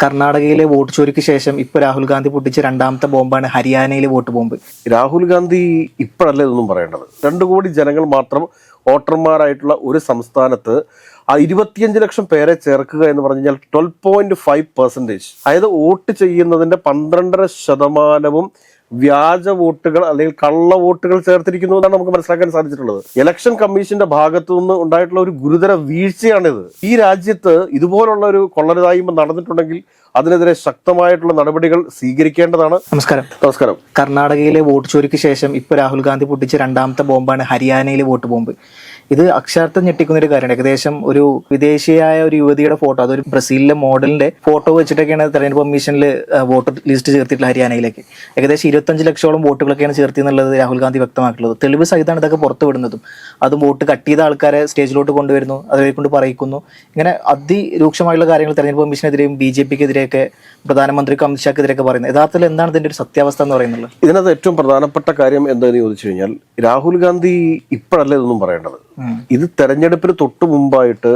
കർണാടകയിലെ വോട്ട് ചോരിക്ക് ശേഷം ഇപ്പൊ രാഹുൽ ഗാന്ധി പൊട്ടിച്ച രണ്ടാമത്തെ ബോംബാണ് ഹരിയാനയിലെ വോട്ട് ബോംബ്. രാഹുൽ ഗാന്ധി ഇപ്പോഴല്ല ഇതൊന്നും പറയേണ്ടത്? രണ്ടു കോടി ജനങ്ങൾ മാത്രം വോട്ടർമാരായിട്ടുള്ള ഒരു സംസ്ഥാനത്ത് ആ ഇരുപത്തിയഞ്ച് ലക്ഷം പേരെ ചേർക്കുക എന്ന് പറഞ്ഞു കഴിഞ്ഞാൽ ട്വൽവ് പോയിന്റ് ഫൈവ് പെർസെന്റേജ് അതായത് വോട്ട് ചെയ്യുന്നതിന്റെ പന്ത്രണ്ടര ശതമാനവും വ്യാജ വോട്ടുകൾ അല്ലെങ്കിൽ കള്ള വോട്ടുകൾ ചേർത്തിരിക്കുന്നു എന്നാണ് നമുക്ക് മനസ്സിലാക്കാൻ സാധിച്ചിട്ടുള്ളത്. ഇലക്ഷൻ കമ്മീഷന്റെ ഭാഗത്തു നിന്ന് ഉണ്ടായിട്ടുള്ള ഒരു ഗുരുതര വീഴ്ചയാണിത്. ഈ രാജ്യത്ത് ഇതുപോലുള്ള ഒരു കൊള്ളരുതായ്മ നടന്നിട്ടുണ്ടെങ്കിൽ അതിനെതിരെ ശക്തമായിട്ടുള്ള നടപടികൾ സ്വീകരിക്കേണ്ടതാണ്. നമസ്കാരം. നമസ്കാരം. കർണാടകയിലെ വോട്ട് ചോരിക്ക് ശേഷം ഇപ്പോൾ രാഹുൽ ഗാന്ധി പൊട്ടിച്ച രണ്ടാമത്തെ ബോംബാണ് ഹരിയാനയിലെ വോട്ട് ബോംബ്. ഇത് അക്ഷരാർത്ഥം ഞെട്ടിക്കുന്ന ഒരു കാര്യമാണ്. ഏകദേശം ഒരു വിദേശിയായ ഒരു യുവതിയുടെ ഫോട്ടോ അതൊരു ബ്രസീലിലെ മോഡലിന്റെ ഫോട്ടോ വെച്ചിട്ടൊക്കെയാണ് തെരഞ്ഞെടുപ്പ് കമ്മീഷനിൽ വോട്ടർ ലിസ്റ്റ് ചേർത്തിട്ടുള്ള ഹരിയാനയിലേക്ക്. ഏകദേശം ഇരുപത്തഞ്ച് ലക്ഷോളം വോട്ടുകളൊക്കെയാണ് ചേർത്തി എന്നുള്ളത് രാഹുൽ ഗാന്ധി വ്യക്തമാക്കിയിട്ടുള്ളത്. തെളിവ് സഹിതമാണ് ഇതൊക്കെ പുറത്തു വിടുന്നതും. അതും വോട്ട് കട്ട് ചെയ്ത ആൾക്കാരെ സ്റ്റേജിലോട്ട് കൊണ്ടുവരുന്നു അവരെ കൊണ്ട് പറയിക്കുന്നു. ഇങ്ങനെ അതിരൂക്ഷമായുള്ള കാര്യങ്ങൾ തെരഞ്ഞെടുപ്പ് കമ്മീഷനെതിരെയും ബി ജെ പിക്കെതിരെയൊക്കെ പ്രധാനമന്ത്രിക്ക് അമിത്ഷാക്കെതിരെയൊക്കെ പറയുന്നത്. യഥാർത്ഥത്തിൽ എന്താണ് ഇതിന്റെ ഒരു സത്യാവസ്ഥ എന്ന് പറയുന്നത്? ഇതിനകത്ത് ഏറ്റവും പ്രധാനപ്പെട്ട കാര്യം എന്താണെന്ന് ചോദിച്ചു കഴിഞ്ഞാൽ രാഹുൽ ഗാന്ധി ഇപ്പോഴല്ല ഇതൊന്നും പറയേണ്ടത്? ഇത് തെരഞ്ഞെടുപ്പിന് തൊട്ടു മുമ്പായിട്ട്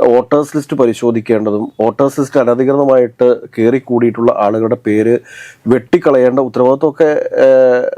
വോട്ടേഴ്സ് ലിസ്റ്റ് പരിശോധിക്കേണ്ടതും വോട്ടേഴ്സ് ലിസ്റ്റ് അനധികൃതമായിട്ട് കയറിക്കൂടിയിട്ടുള്ള ആളുകളുടെ പേര് വെട്ടിക്കളയേണ്ട ഉത്തരവാദിത്വമൊക്കെ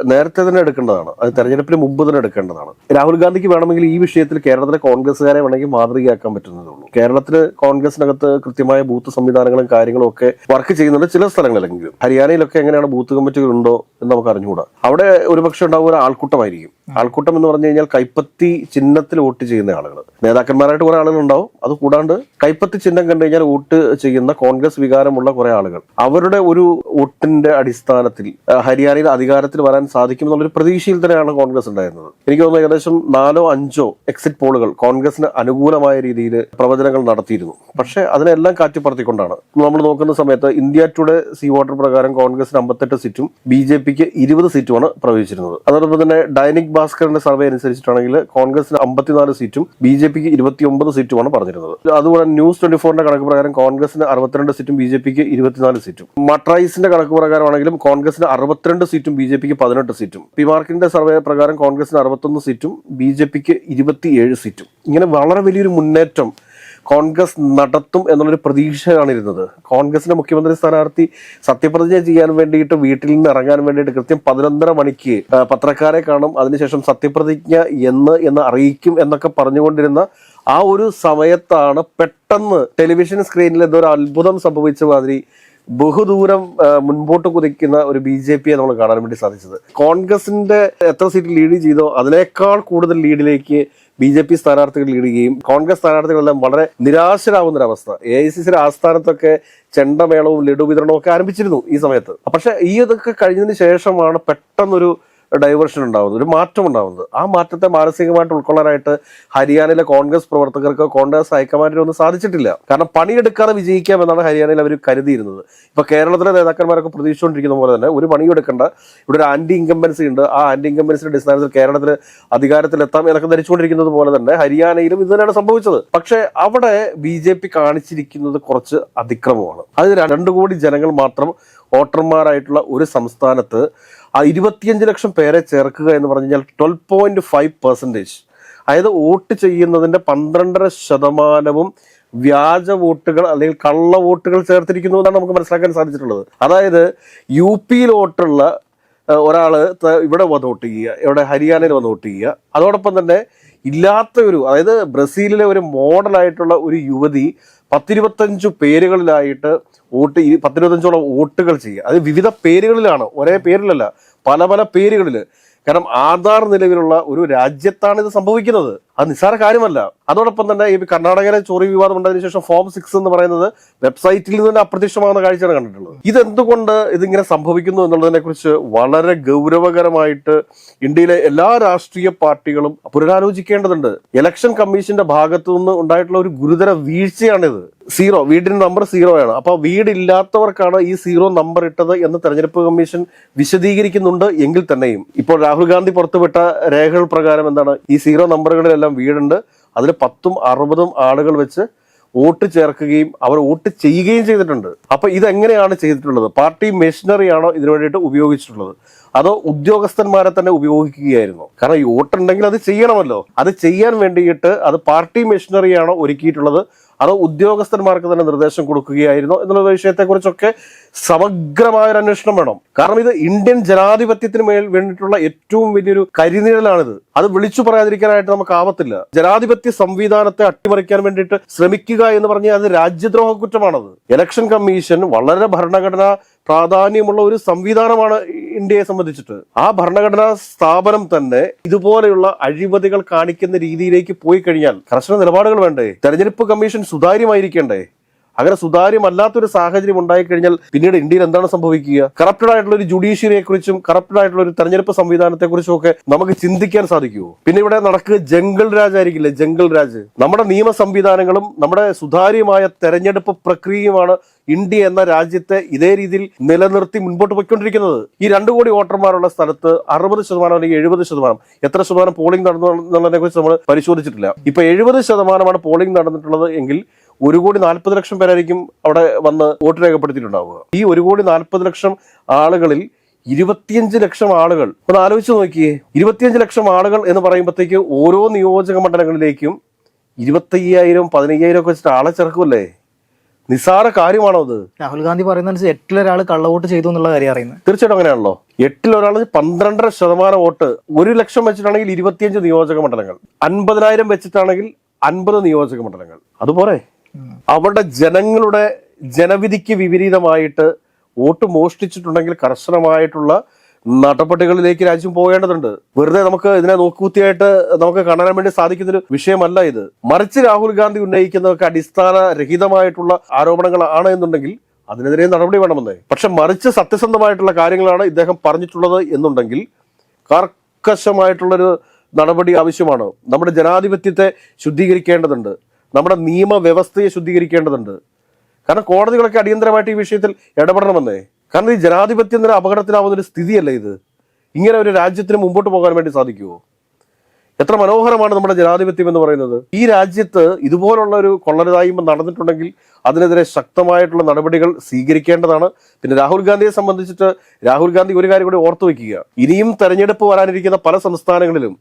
നേരത്തെ തന്നെ എടുക്കേണ്ടതാണ്. അത് തെരഞ്ഞെടുപ്പിന് മുമ്പ് തന്നെ എടുക്കേണ്ടതാണ്. രാഹുൽ ഗാന്ധിക്ക് വേണമെങ്കിൽ ഈ വിഷയത്തിൽ കേരളത്തിലെ കോൺഗ്രസ്സുകാരെ വേണമെങ്കിൽ മാതൃകയാക്കാൻ പറ്റുന്നതേ ഉള്ളൂ. കേരളത്തിൽ കോൺഗ്രസിനകത്ത് കൃത്യമായ ബൂത്ത് സംവിധാനങ്ങളും കാര്യങ്ങളും ഒക്കെ വർക്ക് ചെയ്യുന്നുണ്ട് ചില സ്ഥലങ്ങളിലെങ്കിലും. ഹരിയാനയിലൊക്കെ എങ്ങനെയാണ് ബൂത്ത് കമ്മിറ്റികൾ ഉണ്ടോ എന്ന് നമുക്ക് അറിഞ്ഞുകൂടാ. അവിടെ ഒരുപക്ഷെ ഉണ്ടാവുക ഒരു ആൾക്കൂട്ടമായിരിക്കും. ആൾക്കൂട്ടം എന്ന് പറഞ്ഞു കഴിഞ്ഞാൽ കൈപ്പത്തി ചിഹ്നത്തിൽ വോട്ട് ചെയ്യുന്ന ആളുകൾ നേതാക്കന്മാരായിട്ട് കുറെ ആളുകൾ ഉണ്ടാവും അത് കൂടാണ്ട് കൈപ്പത്തി ചിഹ്നം കണ്ടു കഴിഞ്ഞാൽ വോട്ട് ചെയ്യുന്ന കോൺഗ്രസ് വികാരമുള്ള കുറെ ആളുകൾ. അവരുടെ ഒരു വോട്ടിന്റെ അടിസ്ഥാനത്തിൽ ഹരിയാനയിൽ അധികാരത്തിൽ വരാൻ സാധിക്കും എന്നുള്ളൊരു പ്രതീക്ഷയിൽ തന്നെയാണ് കോൺഗ്രസ് ഉണ്ടായിരുന്നത്. എനിക്ക് തോന്നുന്നു ഏകദേശം നാലോ അഞ്ചോ എക്സിറ്റ് പോളുകൾ കോൺഗ്രസിന് അനുകൂലമായ രീതിയിൽ പ്രവചനങ്ങൾ നടത്തിയിരുന്നു. പക്ഷേ അതിനെല്ലാം കാറ്റിപ്പറത്തിക്കൊണ്ടാണ്. നമ്മൾ നോക്കുന്ന സമയത്ത് ഇന്ത്യ ടുഡേ സി വോട്ടർ പ്രകാരം കോൺഗ്രസിന് അമ്പത്തെട്ട് സീറ്റും ബി ജെ പിക്ക് ഇരുപത് സീറ്റുമാണ് പ്രവചിച്ചിരുന്നത് അതോടൊപ്പം തന്നെ ഡൈനിക് ഭാസ്കറിന്റെ സർവേ അനുസരിച്ചിട്ടാണെങ്കിൽ കോൺഗ്രസിന് അമ്പത്തിനാല് സീറ്റും ബി ജെ പിക്ക് ഇരുപത്തിയൊമ്പത് സീറ്റുമാണ് പറഞ്ഞിരുന്നത്. അതുപോലെ ന്യൂസ് ട്വന്റി ഫോറിന്റെ കണക്ക് പ്രകാരം കോൺഗ്രസിന് അറുപത്തിരണ്ട് സീറ്റും ബി ജെ പിക്ക് ഇരുപത്തിനാല് സീറ്റും. മട്രൈസിന്റെ കണക്ക് പ്രകാരമാണെങ്കിലും കോൺഗ്രസിന് അറുപത്തിരണ്ട് സീറ്റും ബി ജെ പിക്ക് പതിനെട്ട് സീറ്റും. പി മാർക്കിന്റെ സർവേ പ്രകാരം കോൺഗ്രസിന് അറുപത്തൊന്ന് സീറ്റും ബി ജെ പിക്ക് ഇരുപത്തിയേഴ് സീറ്റും. ഇങ്ങനെ വളരെ വലിയൊരു മുന്നേറ്റം കോൺഗ്രസ് നടത്തും എന്നുള്ളൊരു പ്രതീക്ഷയാണ് ഇരുന്നത്. കോൺഗ്രസിന്റെ മുഖ്യമന്ത്രി സ്ഥാനാർത്ഥി സത്യപ്രതിജ്ഞ ചെയ്യാൻ വേണ്ടിയിട്ട് വീട്ടിൽ നിന്ന് ഇറങ്ങാൻ വേണ്ടിയിട്ട് കൃത്യം പതിനൊന്നര മണിക്ക് പത്രക്കാരെ കാണും. അതിനുശേഷം സത്യപ്രതിജ്ഞ എന്ന് എന്ന് അറിയിക്കും എന്നൊക്കെ പറഞ്ഞുകൊണ്ടിരുന്ന ആ ഒരു സമയത്താണ് പെട്ടെന്ന് ടെലിവിഷൻ സ്ക്രീനിൽ എന്തോ ഒരു അത്ഭുതം സംഭവിച്ച മാതിരി ബഹുദൂരം മുൻപോട്ട് കുതിക്കുന്ന ഒരു ബി ജെ പിയെ നമ്മൾ കാണാൻ വേണ്ടി സാധിച്ചത്. കോൺഗ്രസിന്റെ എത്ര സീറ്റ് ലീഡ് ചെയ്തോ അതിനേക്കാൾ കൂടുതൽ ലീഡിലേക്ക് ബി ജെ പി സ്ഥാനാർത്ഥികൾ ലീഡ് ചെയ്യുകയും കോൺഗ്രസ് സ്ഥാനാർത്ഥികളെല്ലാം വളരെ നിരാശരാകുന്ന ഒരു അവസ്ഥ എ ഐ സി സിയുടെ ആസ്ഥാനത്തൊക്കെ ചെണ്ടമേളവും ലഡു വിതരണവും ഒക്കെ ആരംഭിച്ചിരുന്നു ഈ സമയത്ത്. പക്ഷെ ഈ ഇതൊക്കെ കഴിഞ്ഞതിന് ശേഷമാണ് പെട്ടെന്നൊരു ഡൈവേർഷൻ ഉണ്ടാവുന്നത് ഒരു മാറ്റം ഉണ്ടാവുന്നത്. ആ മാറ്റത്തെ മാനസികമായിട്ട് ഉൾക്കൊള്ളാനായിട്ട് ഹരിയാനയിലെ കോൺഗ്രസ് പ്രവർത്തകർക്ക് കോൺഗ്രസ് ഹൈക്കമാൻഡിന് ഒന്നും സാധിച്ചിട്ടില്ല. കാരണം പണിയെടുക്കാതെ വിജയിക്കാം എന്നാണ് ഹരിയാനയിൽ അവർ കരുതിയിരുന്നത്. ഇപ്പൊ കേരളത്തിലെ നേതാക്കന്മാരൊക്കെ പ്രതീക്ഷിച്ചുകൊണ്ടിരിക്കുന്ന പോലെ തന്നെ ഒരു പണിയെടുക്കേണ്ട. ഇവിടെ ഒരു ആന്റി ഇൻകംബൻസി ഉണ്ട്. ആ ആന്റി ഇൻകംബൻസിന്റെ അടിസ്ഥാനത്തിൽ കേരളത്തിൽ അധികാരത്തിലെത്താം എന്നൊക്കെ ധരിച്ചുകൊണ്ടിരിക്കുന്നത് പോലെ തന്നെ ഹരിയാനയിലും ഇത് തന്നെയാണ് സംഭവിച്ചത്. പക്ഷെ അവിടെ ബി ജെ പി കാണിച്ചിരിക്കുന്നത് കുറച്ച് അതിക്രമമാണ്. അത് രണ്ട് കോടി ജനങ്ങൾ മാത്രം വോട്ടർമാരായിട്ടുള്ള ഒരു സംസ്ഥാനത്ത് ആ ഇരുപത്തിയഞ്ച് ലക്ഷം പേരെ ചേർക്കുക എന്ന് പറഞ്ഞു കഴിഞ്ഞാൽ ട്വൽവ് പോയിന്റ് ഫൈവ് പെർസെന്റേജ് അതായത് വോട്ട് ചെയ്യുന്നതിന്റെ പന്ത്രണ്ടര ശതമാനവും വ്യാജ വോട്ടുകൾ അല്ലെങ്കിൽ കള്ള വോട്ടുകൾ ചേർത്തിരിക്കുന്നു എന്നാണ് നമുക്ക് മനസ്സിലാക്കാൻ സാധിച്ചിട്ടുള്ളത്. അതായത് യു പിയിൽ വോട്ടുള്ള ഒരാൾ ഇവിടെ വന്ന് വോട്ട് ചെയ്യുക ഇവിടെ ഹരിയാനയിൽ വന്ന് വോട്ട് ചെയ്യുക. അതോടൊപ്പം തന്നെ ഇല്ലാത്ത ഒരു അതായത് ബ്രസീലിലെ ഒരു മോഡലായിട്ടുള്ള ഒരു യുവതി പത്തിരുപത്തഞ്ചു പേരുകളിലായിട്ട് വോട്ട് ഈ പത്തിരുപത്തഞ്ചോളം വോട്ടുകൾ ചെയ്യുക. അത് വിവിധ പേരുകളിലാണ്. ഒരേ പേരിലല്ല. പല പല പേരുകളിൽ കാരണം ആധാർ നിലവിലുള്ള ഒരു രാജ്യത്താണ് ഇത് സംഭവിക്കുന്നത്. അത് നിസ്സാര കാര്യമല്ല. അതോടൊപ്പം തന്നെ ഈ കർണാടകയിലെ ചോറി വിവാദം ഉണ്ടായതിനു ശേഷം ഫോം സിക്സ് എന്ന് പറയുന്നത് വെബ്സൈറ്റിൽ നിന്ന് തന്നെ അപ്രത്യക്ഷമാകുന്ന കാഴ്ചയാണ് കണ്ടിട്ടുള്ളത്. ഇതെന്തുകൊണ്ട് ഇതിങ്ങനെ സംഭവിക്കുന്നു എന്നുള്ളതിനെ കുറിച്ച് വളരെ ഗൗരവകരമായിട്ട് ഇന്ത്യയിലെ എല്ലാ രാഷ്ട്രീയ പാർട്ടികളും പുനരാലോചിക്കേണ്ടതുണ്ട്. ഇലക്ഷൻ കമ്മീഷന്റെ ഭാഗത്തു നിന്ന് ഉണ്ടായിട്ടുള്ള ഒരു ഗുരുതര വീഴ്ചയാണിത്. സീറോ വീടിന്റെ നമ്പർ സീറോ ആണ്. അപ്പൊ വീടില്ലാത്തവർക്കാണ് ഈ സീറോ നമ്പർ ഇട്ടത് എന്ന് തെരഞ്ഞെടുപ്പ് കമ്മീഷൻ വിശദീകരിക്കുന്നുണ്ട് എങ്കിൽ തന്നെയും. ഇപ്പോൾ രാഹുൽ ഗാന്ധി പുറത്തുവിട്ട രേഖകൾ പ്രകാരം എന്താണ്? ഈ സീറോ നമ്പറുകളിലെല്ലാം വീടുണ്ട്. അതിൽ പത്തും അറുപതും ആളുകൾ വെച്ച് വോട്ട് ചേർക്കുകയും അവർ വോട്ട് ചെയ്യുകയും ചെയ്തിട്ടുണ്ട്. അപ്പൊ ഇതെങ്ങനെയാണ് ചെയ്തിട്ടുള്ളത്? പാർട്ടി മെഷീനറി ആണോ ഇതിനു വേണ്ടിയിട്ട് ഉപയോഗിച്ചിട്ടുള്ളത്? അതോ ഉദ്യോഗസ്ഥന്മാരെ തന്നെ ഉപയോഗിക്കുകയായിരുന്നു? കാരണം ഈ വോട്ടുണ്ടെങ്കിൽ അത് ചെയ്യണമല്ലോ. അത് ചെയ്യാൻ വേണ്ടിയിട്ട് അത് പാർട്ടി മെഷീനറി ആണോ ഒരുക്കിയിട്ടുള്ളത്? അതോ ഉദ്യോഗസ്ഥന്മാർക്ക് തന്നെ നിർദ്ദേശം കൊടുക്കുകയായിരുന്നോ എന്നുള്ള വിഷയത്തെക്കുറിച്ചൊക്കെ സമഗ്രമായ ഒരു അന്വേഷണം വേണം. കാരണം ഇത് ഇന്ത്യൻ ജനാധിപത്യത്തിന് മേൽ വേണ്ടിയിട്ടുള്ള ഏറ്റവും വലിയൊരു കരിനിഴലാണിത്. അത് വിളിച്ചു പറയാതിരിക്കാനായിട്ട് നമുക്ക് ആവത്തില്ല ജനാധിപത്യ സംവിധാനത്തെ അട്ടിമറിക്കാൻ വേണ്ടിയിട്ട് ശ്രമിക്കുക എന്ന് പറഞ്ഞാൽ അത് രാജ്യദ്രോഹ കുറ്റമാണത്. ഇലക്ഷൻ കമ്മീഷൻ വളരെ ഭരണഘടനാ പ്രാധാന്യമുള്ള ഒരു സംവിധാനമാണ് ഇന്ത്യയെ സംബന്ധിച്ചിട്ട്. ആ ഭരണഘടനാ സ്ഥാപനം തന്നെ ഇതുപോലെയുള്ള അഴിമതികൾ കാണിക്കുന്ന രീതിയിലേക്ക് പോയി കഴിഞ്ഞാൽ കർശന നിലപാടുകൾ വേണ്ടേ? തെരഞ്ഞെടുപ്പ് കമ്മീഷൻ സുതാര്യമായിരിക്കണ്ടേ? അങ്ങനെ സുതാര്യമല്ലാത്തൊരു സാഹചര്യം ഉണ്ടായിക്കഴിഞ്ഞാൽ പിന്നീട് ഇന്ത്യയിൽ എന്താണ് സംഭവിക്കുക? കറപ്റ്റഡ് ആയിട്ടുള്ള ഒരു ജുഡീഷ്യറിയെ കുറിച്ചും കറപ്റ്റഡ് ആയിട്ടുള്ള ഒരു തെരഞ്ഞെടുപ്പ് സംവിധാനത്തെ കുറിച്ചും ഒക്കെ നമുക്ക് ചിന്തിക്കാൻ സാധിക്കുമോ പിന്നെ ഇവിടെ നടക്കുക ജംഗിൾ രാജ് ആയിരിക്കില്ലേ? ജംഗിൾ രാജ്. നമ്മുടെ നിയമ സംവിധാനങ്ങളും നമ്മുടെ സുതാര്യമായ തെരഞ്ഞെടുപ്പ് പ്രക്രിയയുമാണ് ഇന്ത്യ എന്ന രാജ്യത്തെ ഇതേ രീതിയിൽ നിലനിർത്തി മുൻപോട്ട് പോയിക്കൊണ്ടിരിക്കുന്നത്. ഈ രണ്ടു കോടി വോട്ടർമാരുള്ള സ്ഥലത്ത് അറുപത് ശതമാനം അല്ലെങ്കിൽ എഴുപത് ശതമാനം എത്ര ശതമാനം പോളിംഗ് നടന്നു എന്നുള്ളതിനെ കുറിച്ച് നമ്മൾ പരിശോധിച്ചിട്ടില്ല. ഇപ്പൊ എഴുപത് ശതമാനമാണ് പോളിംഗ് നടന്നിട്ടുള്ളത് എങ്കിൽ ഒരു കോടി നാൽപ്പത് ലക്ഷം പേരായിരിക്കും അവിടെ വന്ന് വോട്ട് രേഖപ്പെടുത്തിയിട്ടുണ്ടാവുക. ഈ ഒരു കോടി നാൽപ്പത് ലക്ഷം ആളുകളിൽ ഇരുപത്തിയഞ്ച് ലക്ഷം ആളുകൾ ഒന്ന് ആലോചിച്ച് നോക്കിയേ. ഇരുപത്തിയഞ്ച് ലക്ഷം ആളുകൾ എന്ന് പറയുമ്പോഴത്തേക്ക് ഓരോ നിയോജക മണ്ഡലങ്ങളിലേക്കും ഇരുപത്തയ്യായിരം പതിനയ്യായിരം ഒക്കെ വെച്ചിട്ട് ആളെ ചേർക്കുമല്ലേ നിസ്സാര കാര്യമാണോ അത്? രാഹുൽ ഗാന്ധി പറയുന്ന എട്ടിൽ ഒരാൾ കള്ളവോട്ട് ചെയ്തു എന്നുള്ള കാര്യം അറിയുന്നത്. തീർച്ചയായിട്ടും അങ്ങനെയാണല്ലോ. എട്ടിൽ ഒരാൾ പന്ത്രണ്ടര ശതമാനം വോട്ട് ഒരു ലക്ഷം വെച്ചിട്ടാണെങ്കിൽ ഇരുപത്തിയഞ്ച് നിയോജക മണ്ഡലങ്ങൾ അൻപതിനായിരം വെച്ചിട്ടാണെങ്കിൽ അൻപത് നിയോജക മണ്ഡലങ്ങൾ. അതുപോലെ അവരുടെ ജനങ്ങളുടെ ജനവിധിക്ക് വിപരീതമായിട്ട് വോട്ട് മോഷ്ടിച്ചിട്ടുണ്ടെങ്കിൽ കർശനമായിട്ടുള്ള നടപടികളിലേക്ക് രാജ്യം പോകേണ്ടതുണ്ട്. വെറുതെ നമുക്ക് ഇതിനെ നോക്കുകുത്തിയായിട്ട് നമുക്ക് കാണാൻ വേണ്ടി സാധിക്കുന്ന ഒരു വിഷയമല്ല ഇത്. മറിച്ച് രാഹുൽ ഗാന്ധി ഉന്നയിക്കുന്നതൊക്കെ അടിസ്ഥാന രഹിതമായിട്ടുള്ള ആരോപണങ്ങളാണ് എന്നുണ്ടെങ്കിൽ അതിനെതിരെ നടപടി വേണമെന്നേ. പക്ഷെ മറിച്ച് സത്യസന്ധമായിട്ടുള്ള കാര്യങ്ങളാണ് ഇദ്ദേഹം പറഞ്ഞിട്ടുള്ളത് എന്നുണ്ടെങ്കിൽ കർക്കശമായിട്ടുള്ളൊരു നടപടി ആവശ്യമാണ്. നമ്മുടെ ജനാധിപത്യത്തെ ശുദ്ധീകരിക്കേണ്ടതുണ്ട്. നമ്മുടെ നിയമവ്യവസ്ഥയെ ശുദ്ധീകരിക്കേണ്ടതുണ്ട്. കാരണം കോടതികളൊക്കെ അടിയന്തരമായിട്ട് ഈ വിഷയത്തിൽ ഇടപെടണമെന്നേ. കാരണം ഈ ജനാധിപത്യം തന്നെ അപകടത്തിലാവുന്ന ഒരു സ്ഥിതിയല്ല ഇത്? ഇങ്ങനെ ഒരു രാജ്യത്തിന് മുമ്പോട്ട് പോകാൻ വേണ്ടി സാധിക്കുമോ എത്ര മനോഹരമാണ് നമ്മുടെ ജനാധിപത്യം എന്ന് പറയുന്നത്. ഈ രാജ്യത്ത് ഇതുപോലുള്ള ഒരു കൊള്ളരുതായ്മ നടന്നിട്ടുണ്ടെങ്കിൽ അതിനെതിരെ ശക്തമായിട്ടുള്ള നടപടികൾ സ്വീകരിക്കേണ്ടതാണ്. പിന്നെ രാഹുൽ ഗാന്ധിയെ സംബന്ധിച്ചിട്ട് രാഹുൽ ഗാന്ധി ഒരു കാര്യം കൂടി ഓർത്തു വയ്ക്കുക ഇനിയും തെരഞ്ഞെടുപ്പ് വരാനിരിക്കുന്ന പല സംസ്ഥാനങ്ങളിലും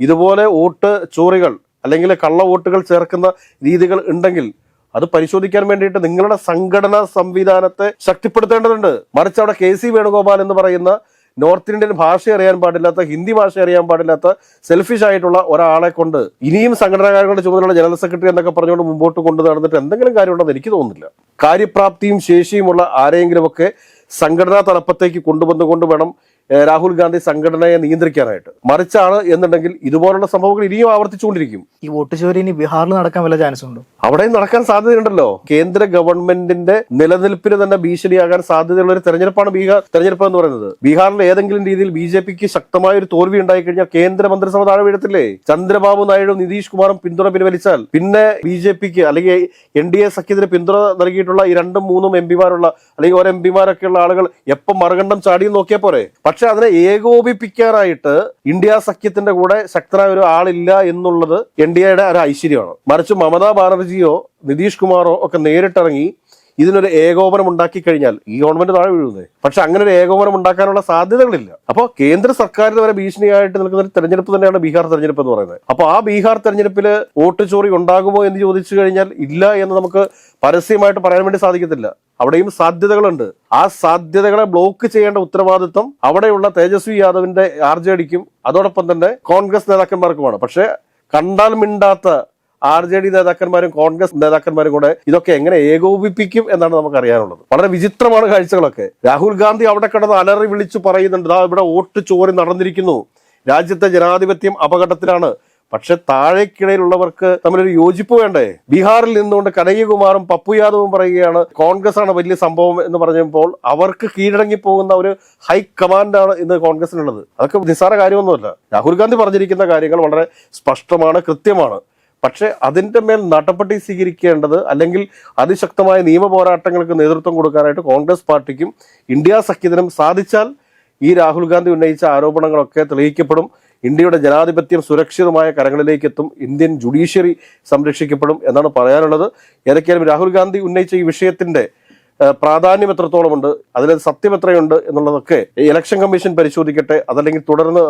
ഇതുപോലെ വോട്ട് ചോറികൾ അല്ലെങ്കിൽ കള്ള വോട്ടുകൾ ചേർക്കുന്ന രീതികൾ ഉണ്ടെങ്കിൽ അത് പരിശോധിക്കാൻ വേണ്ടിയിട്ട് നിങ്ങളുടെ സംഘടനാ സംവിധാനത്തെ ശക്തിപ്പെടുത്തേണ്ടതുണ്ട്. മറിച്ച് അവിടെ കെ സി വേണുഗോപാൽ എന്ന് പറയുന്ന നോർത്ത് ഇന്ത്യൻ ഭാഷ അറിയാൻ പാടില്ലാത്ത ഹിന്ദി ഭാഷ അറിയാൻ പാടില്ലാത്ത സെൽഫിഷ് ആയിട്ടുള്ള ഒരാളെ കൊണ്ട് ഇനിയും സംഘടനാകാരുടെ ചുമതലയുള്ള ജനറൽ സെക്രട്ടറി എന്നൊക്കെ പറഞ്ഞുകൊണ്ട് മുമ്പോട്ട് കൊണ്ടു നടന്നിട്ട് എന്തെങ്കിലും കാര്യമുണ്ടെന്ന് എനിക്ക് തോന്നുന്നില്ല. കാര്യപ്രാപ്തിയും ശേഷിയുമുള്ള ആരെങ്കിലുമൊക്കെ സംഘടനാ തലപ്പത്തേക്ക് കൊണ്ടുവന്നുകൊണ്ട് വേണം രാഹുൽ ഗാന്ധി സംഘടനയെ നിയന്ത്രിക്കാനായിട്ട്. മറിച്ചാണ് എന്നുണ്ടെങ്കിൽ ഇതുപോലുള്ള സംഭവങ്ങൾ ഇനിയും ആവർത്തിച്ചുകൊണ്ടിരിക്കും. ഈ വോട്ട് ചോരി ഇനി ബീഹാറിൽ നടക്കാൻ വല്ല ചാൻസ് ഉണ്ടോ? അവിടെയും നടക്കാൻ സാധ്യതയുണ്ടല്ലോ. കേന്ദ്ര ഗവൺമെന്റിന്റെ നിലനിൽപ്പിന് തന്നെ ഭീഷണിയാകാൻ സാധ്യതയുള്ള ഒരു തെരഞ്ഞെടുപ്പാണ് ബീഹാർ തെരഞ്ഞെടുപ്പ് എന്ന് പറയുന്നത്. ബീഹാറിൽ ഏതെങ്കിലും രീതിയിൽ ബി ജെ പിക്ക് ശക്തമായ ഒരു തോൽവി ഉണ്ടായി കഴിഞ്ഞാൽ കേന്ദ്ര മന്ത്രിസഭ താഴെ വീഴത്തില്ലേ? ചന്ദ്രബാബു നായിഡും നിതീഷ് കുമാറും പിന്തുണ പിൻവലിച്ചാൽ. പിന്നെ ബി ജെ പിക്ക് അല്ലെങ്കിൽ എൻ ഡി എ സഖ്യത്തിന് പിന്തുണ നൽകിയിട്ടുള്ള ഈ രണ്ടും മൂന്നും എം പിമാരുള്ള അല്ലെങ്കിൽ ഒരു എം പിമാരൊക്കെയുള്ള ആളുകൾ എപ്പം മറുകണ്ഠം ചാടിയെന്ന് നോക്കിയാൽ പോരെ? പക്ഷെ അതിനെ ഏകോപിപ്പിക്കാനായിട്ട് ഇന്ത്യ സഖ്യത്തിന്റെ കൂടെ ശക്തനായ ഒരു ആളില്ല എന്നുള്ളത് എൻ ഡി എയുടെ ഒരു ഐശ്വര്യമാണ്. മറിച്ച് മമതാ ബാനർജിയോ നിതീഷ് കുമാറോ ഒക്കെ നേരിട്ടിറങ്ങി ഇതിനൊരു ഏകോപനം ഉണ്ടാക്കി കഴിഞ്ഞാൽ ഈ ഗവൺമെന്റ് താഴെ വീഴുന്നേ. പക്ഷെ അങ്ങനെ ഒരു ഏകോപനം ഉണ്ടാക്കാനുള്ള സാധ്യതകളില്ല. അപ്പോൾ കേന്ദ്ര സർക്കാരിന് വരെ ഭീഷണിയായിട്ട് നിൽക്കുന്ന ഒരു തെരഞ്ഞെടുപ്പ് തന്നെയാണ് ബീഹാർ തെരഞ്ഞെടുപ്പ് എന്ന് പറയുന്നത്. അപ്പോൾ ആ ബീഹാർ തെരഞ്ഞെടുപ്പിൽ വോട്ട് ചോറി ഉണ്ടാകുമോ എന്ന് ചോദിച്ചു കഴിഞ്ഞാൽ ഇല്ല എന്ന് നമുക്ക് പരസ്യമായിട്ട് പറയാൻ വേണ്ടി സാധിക്കത്തില്ല. അവിടെയും സാധ്യതകളുണ്ട്. ആ സാധ്യതകളെ ബ്ലോക്ക് ചെയ്യേണ്ട ഉത്തരവാദിത്വം അവിടെയുള്ള തേജസ്വി യാദവിന്റെ ആർ ജെ ഡിക്കും അതോടൊപ്പം തന്നെ കോൺഗ്രസ് നേതാക്കന്മാർക്കുമാണ്. പക്ഷെ കണ്ടാൽ മിണ്ടാത്ത ആർ ജെ ഡി നേതാക്കന്മാരും കോൺഗ്രസ് നേതാക്കന്മാരും കൂടെ ഇതൊക്കെ എങ്ങനെ ഏകോപിപ്പിക്കും എന്നാണ് നമുക്ക് അറിയാനുള്ളത് വളരെ വിചിത്രമാണ് കാഴ്ചകളൊക്കെ. രാഹുൽ ഗാന്ധി അവിടെ കിടന്ന് അലറി വിളിച്ചു പറയുന്നുണ്ട് ഇവിടെ വോട്ട് ചോരി നടന്നിരിക്കുന്നു. രാജ്യത്തെ ജനാധിപത്യം അപകടത്തിലാണ്. പക്ഷെ താഴേക്കിടയിലുള്ളവർക്ക് തമ്മിലൊരു യോജിപ്പ് വേണ്ടേ? ബീഹാറിൽ നിന്നുകൊണ്ട് കനകകുമാറും പപ്പു യാദവും പറയുകയാണ് കോൺഗ്രസ് ആണ് വലിയ സംഭവം എന്ന് പറഞ്ഞപ്പോൾ അവർക്ക് കീഴടങ്ങി പോകുന്ന ഒരു ഹൈ കമാൻഡാണ് ഇന്ന് കോൺഗ്രസിനുള്ളത് അതൊക്കെ നിസ്സാര കാര്യമൊന്നുമല്ല. രാഹുൽ ഗാന്ധി പറഞ്ഞിരിക്കുന്ന കാര്യങ്ങൾ വളരെ സ്പഷ്ടമാണ് കൃത്യമാണ്. പക്ഷെ അതിന്റെ മേൽ നടപടി സ്വീകരിക്കേണ്ടത് അല്ലെങ്കിൽ അതിശക്തമായ നിയമ പോരാട്ടങ്ങൾക്ക് നേതൃത്വം കൊടുക്കാനായിട്ട് കോൺഗ്രസ് പാർട്ടിക്കും ഇന്ത്യ സഖ്യത്തിനും സാധിച്ചാൽ ഈ രാഹുൽ ഗാന്ധി ഉന്നയിച്ച ആരോപണങ്ങളൊക്കെ തെളിയിക്കപ്പെടും. ഇന്ത്യയുടെ ജനാധിപത്യം സുരക്ഷിതമായ കരങ്ങളിലേക്ക് എത്തും ഇന്ത്യൻ ജുഡീഷ്യറി സംരക്ഷിക്കപ്പെടും എന്നാണ് പറയാനുള്ളത്. ഏതൊക്കെയാലും രാഹുൽ ഗാന്ധി ഉന്നയിച്ച ഈ വിഷയത്തിന്റെ പ്രാധാന്യം എത്രത്തോളമുണ്ട്? അതിൽ സത്യം എത്രയുണ്ട് എന്നുള്ളതൊക്കെ ഇലക്ഷൻ കമ്മീഷൻ പരിശോധിക്കട്ടെ അതല്ലെങ്കിൽ തുടർന്ന്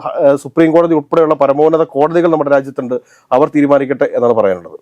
സുപ്രീം കോടതി ഉൾപ്പെടെയുള്ള പരമോന്നത കോടതികൾ നമ്മുടെ രാജ്യത്തുണ്ട് അവർ തീരുമാനിക്കട്ടെ എന്നാണ് പറയാനുള്ളത്.